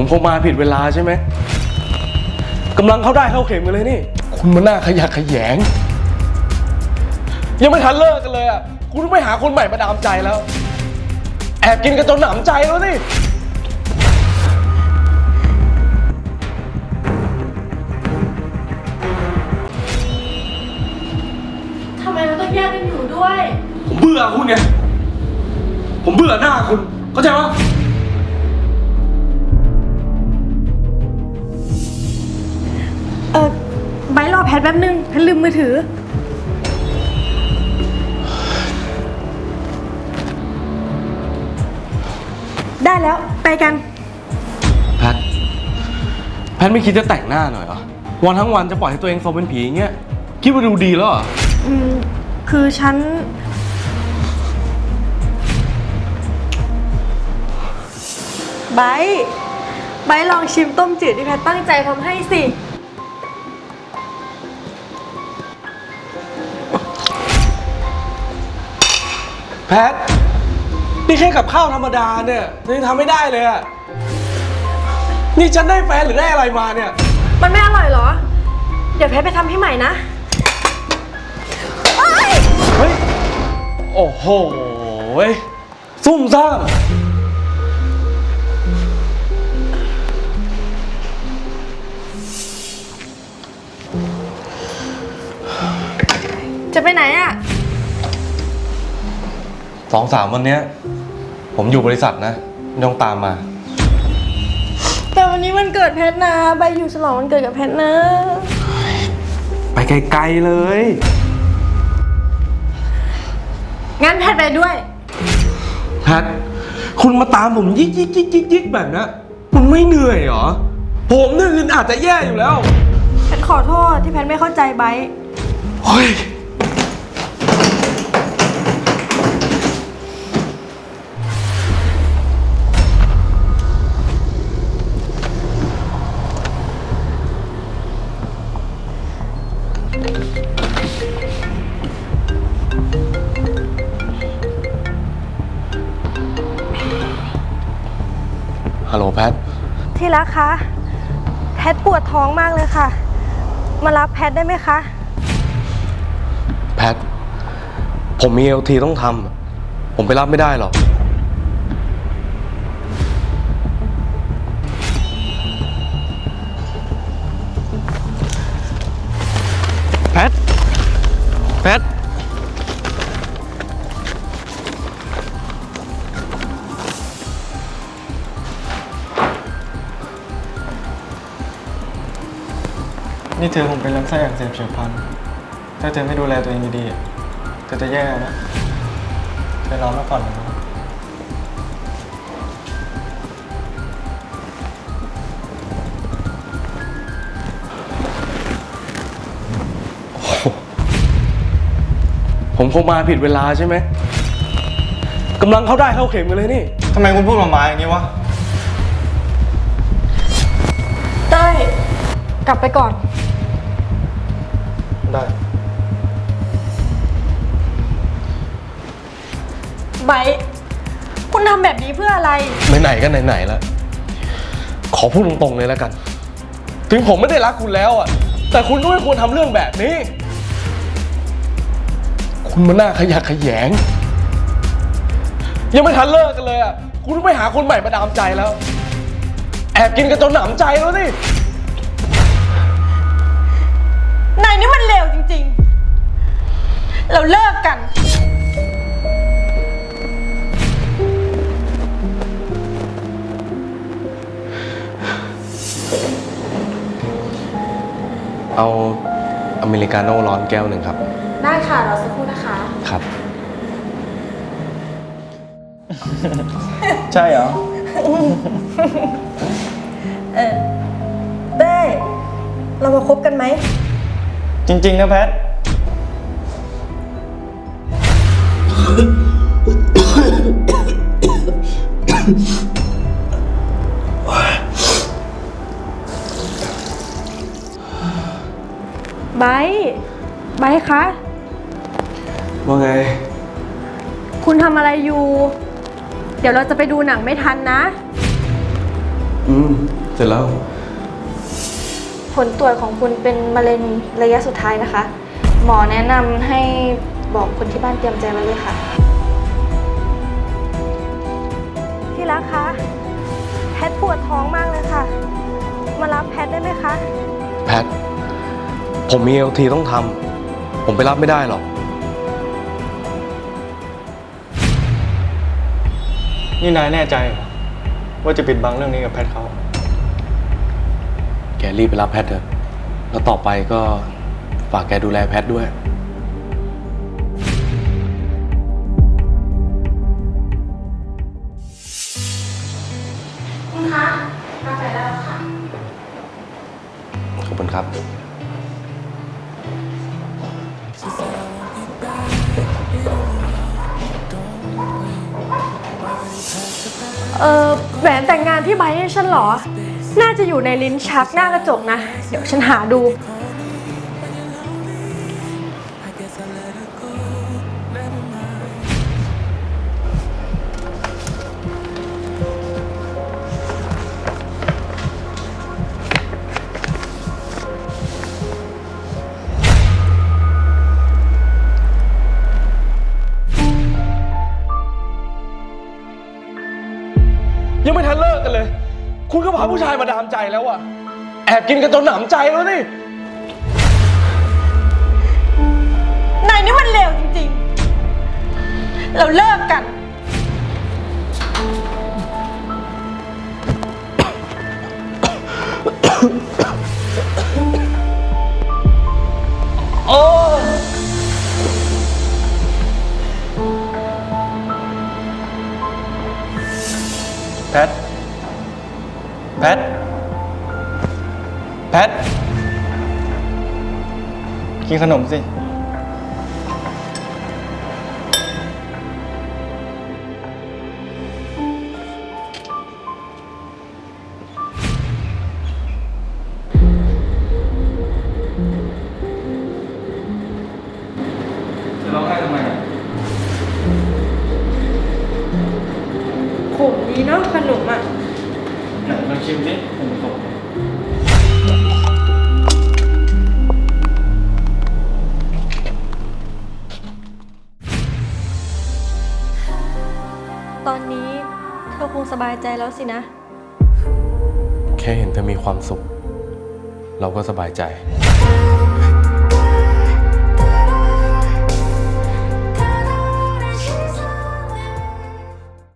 ผมคงมาผิดเวลาใช่ไหมกำลังเข้าได้เข้าเข็มกันเลยนี่ คุณมาหน้าขยะแขยง ยังไม่ทันเลิกกันเลยอะ คุณต้องไปหาคนใหม่มาดามใจแล้ว แอบกินกันจนหนำใจแล้วนี่ทำไมเราต้องแยกกันอยู่ด้วย ผมเบื่อคุณไงผมเบื่อหน้าคุณ เข้าใจปะ ทรอแพทแป๊บนึงแพทลืมมือถือ ได้แล้วไปกัน แพท แพทไม่คิดจะแต่งหน้าหน่อยเหรอ วันทั้งวันจะปล่อยให้ตัวเองโซเป็นผีอย่างเงี้ย คิดว่าดูดีแล้วเหรอ อืม คือฉัน ไบร์ทไบร์ทลองชิมต้มจืดที่แพทตั้งใจทำให้สิ แพท นี่แค่กับข้าวธรรมดาเนี่ยยังทำไม่ได้เลยอะนี่ฉันได้แฟนหรือได้อะไรมาเนี่ย มันไม่อร่อยเหรอ เดี๋ยวแพทไปทำให้ใหม่นะเฮ้ย โอ้โหเว้ยซุ่มซ่าม สองสามวันเนี้ย ผมอยู่บริษัทนะไม่ต้องตามมา แต่วันนี้มันเกิดแพทนะใบอยู่ฉลองวันเกิดกับแพทนะ ไปไกลๆเลย งั้นแพทไปด้วย แพท คุณมาตามผมยิกยิกยิกยิกยิกแบบนี้มันไม่เหนื่อยเหรอ ผมเนี่ยอื่นอาจจะแย่อยู่แล้ว แพทขอโทษที่แพทไม่เข้าใจไบร์ท เฮ้ย ฮัลโหลแพท ที่รักคะ แพทปวดท้องมากเลยค่ะ มารับแพทได้ไหมคะ แพท ผมมีเอลทีต้องทำ ผมไปรับไม่ได้หรอก แพท แพท นี่เธอคงเป็นลำไส้อักเสบเฉียบพลัน ถ้าเธอไม่ดูแลตัวเองดีๆอะเธอจะแย่นะ เธอนอนพักผ่อนนะผมคงมาผิดเวลาใช่ไหมกำลังเข้าได้เข้าเข็มกันเลยนี่ทำไมคุณพูดมาหมาอย่างนี้วะ กลับไปก่อน ได้ ไบร์ทคุณทำแบบนี้เพื่ออะไร ไหนๆก็ไหนๆแล้ว ขอพูดตรงๆเลยแล้วกัน ถึงผมไม่ได้รักคุณแล้วอะ แต่คุณก็ไม่ควรทำเรื่องแบบนี้ คุณมาหน้าขยะแขยง ยังไม่ทันเลิกกันเลยอะ คุณต้องไปหาคนใหม่มาดามใจแล้ว แอบกินกันจนหนำใจแล้วนี่ นายนี่มันเลวจริงๆ เราเลิกกัน เอาอเมริกาโน่ร้อนแก้วหนึ่งครับ ได้ค่ะรอสักครู่นะคะ ครับ ใช่เหรอ เออเต้ยเรามาคบกันไหม จริง ๆ นะแพท ไบร์ทไบร์ทคะ ว่าไง คุณทำอะไรอยู่ เดี๋ยวเราจะไปดูหนังไม่ทันนะ อืม เสร็จแล้วผ ลตรวจของคุณเป็นมะเร็งระยะสุดท้ายนะคะ หมอแนะนำให้บอกคนที่บ้านเตรียมใจไว้เลยค่ะ ที่รักคะ แพทปวดท้องมากเลยค่ะ มารับแพทได้ไหมคะ แพท ผมมีเอลทีต้องทำ ผมไปรับไม่ได้หรอก นี่นายแน่ใจเหรอว่าจะปิดบังเรื่องนี้กับแพทเขา แกรีบไปรับแพทเถอะ แล้วต่อไปก็ฝากแกดูแลแพทด้วย คุณคะกาแฟได้แล้วค่ะ ขอบคุณครับ เออแหวนแต่งงานที่ไบร์ทให้ฉันเหรอ น่าจะอยู่ในลิ้นชักหน้ากระจกนะ เดี๋ยวฉันหาดู ยังไม่ทันเลิกกันเลย คุณก็พาผู้ชายมาดามใจแล้วอะแอบกินกันจนหนำใจแล้วนี่ นายนี่มันเลวจริงๆ เราเลิกกัน โอ้แพท แพท แพท กินขนมสิ จะร้องไห้ทำไมอะขมดีเนาะขนมอะ ไหนลองชิมสิผมขมตอนนี้เธอคงสบายใจแล้วสินะ แค่เห็นเธอมีความสุข เราก็สบายใจเ